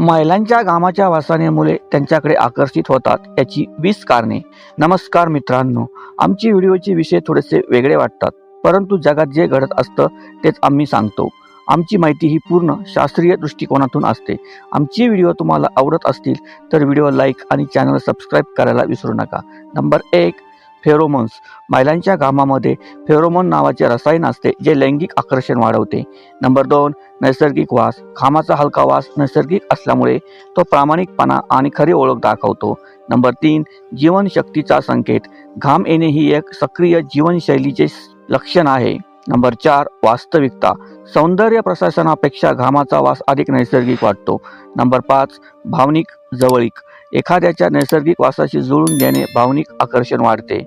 महिलांच्या घामाच्या वासाने मुले त्यांच्याकडे आकर्षित होतात याची वीस कारणे. नमस्कार मित्रांनो आमची व्हिडिओचे विषय थोडेसे वेगळे वाटतात परंतु जगात जे घडत असतं तेच आम्ही सांगतो. आमची माहिती ही पूर्ण शास्त्रीय दृष्टिकोनातून असते. आमचे व्हिडिओ तुम्हाला आवडत असतील तर व्हिडिओ लाईक आणि चॅनल सबस्क्राईब करायला विसरू नका. नंबर एक फेरोमोन्स. महिलांच्या घामामध्ये फेरोमोन नावाचे रसायन असते जे लैंगिक आकर्षण वाढवते. नंबर दोन नैसर्गिक वास. घामाचा हलका वास नैसर्गिक असल्यामुळे तो प्रामाणिकपणा आणि खरी ओळख दाखवतो. नंबर तीन जीवनशक्तीचा संकेत. घाम येणे ही एक सक्रिय जीवनशैलीचे लक्षण आहे. नंबर चार वास्तविकता. सौंदर्य प्रशासनापेक्षा घामाचा वास अधिक नैसर्गिक वाटतो. नंबर पाच भावनिक जवळीक. एखाद्याच्या नैसर्गिक वासाशी जुळून घेणे भावनिक आकर्षण वाढते.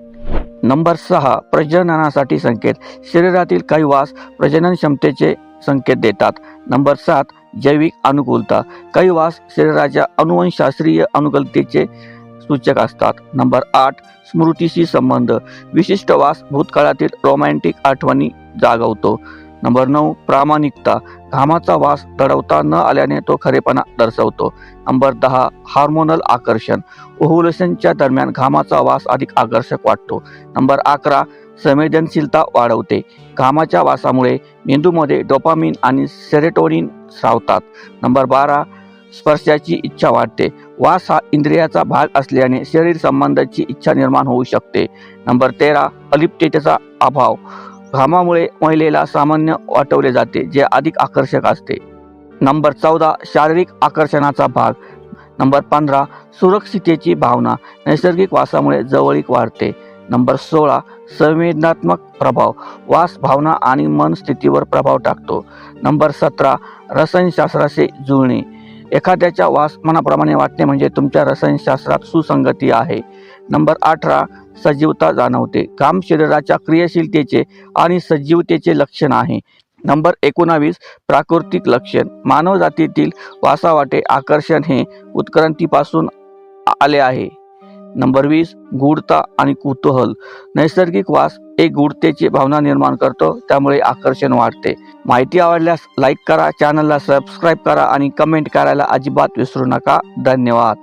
नंबर सहा प्रजननासाठी संकेत. शरीरातील काही वास प्रजनन क्षमतेचे संकेत देतात. नंबर सात जैविक अनुकूलता. काही वास शरीराच्या अनुवंशशास्त्रीय अनुकूलतेचे सूचक असतात. नंबर आठ स्मृतीशी संबंध. विशिष्ट वास भूतकाळातील रोमॅन्टिक आठवणी जागवतो. नंबर नऊ प्रामाणिकता. घामाचा वास दडवता न आल्याने तो खरेपणा दर्शवतो. नंबर दहा हार्मोनल आकर्षण. ओव्हुलेशनच्या दरम्यान घामाचा वास अधिक आकर्षक वाटतो. नंबर अकरा संवेदनशीलता वाढवते. घामाच्या वासामुळे मेंदूमध्ये डोपामिन आणि सेरेटोनिन सावतात. नंबर बारा स्पर्शाची इच्छा वाढते. वास हा इंद्रियाचा भाग असल्याने शरीर संबंधाची इच्छा निर्माण होऊ शकते. नंबर तेरा अलिप्तेचा अभाव. घामामुळे महिलेला सामान्य वाटवले जाते जे अधिक आकर्षक असते. नंबर चौदा शारीरिक आकर्षणाचा भाग. नंबर पंधरा सुरक्षितेची भावना. नैसर्गिक वासामुळे जवळीक वाढते. नंबर सोळा संवेदनात्मक प्रभाव. वास भावना आणि मन स्थितीवर प्रभाव टाकतो. नंबर सतरा रसायनशास्त्राचे जुळणे. एखाद्याच्या वास मनाप्रमाणे वाटणे म्हणजे तुमच्या रसायनशास्त्रात सुसंगती आहे. नंबर अठरा सजीवता जाणवते. काम शरीराच्या क्रियाशीलतेचे आणि सजीवतेचे लक्षण आहे. नंबर एकोणावीस प्राकृतिक लक्षण. मानवजातीतील वासावाटे आकर्षण हे उत्क्रांतीपासून आले आहे. नंबर वीस गूढता आणि कुतूहल. नैसर्गिक वास एक गूढतेची भावना निर्माण करतो त्यामुळे आकर्षण वाढते. माहिती आवडल्यास लाईक करा चॅनलला सबस्क्राईब करा आणि कमेंट करायला अजिबात विसरू नका. धन्यवाद.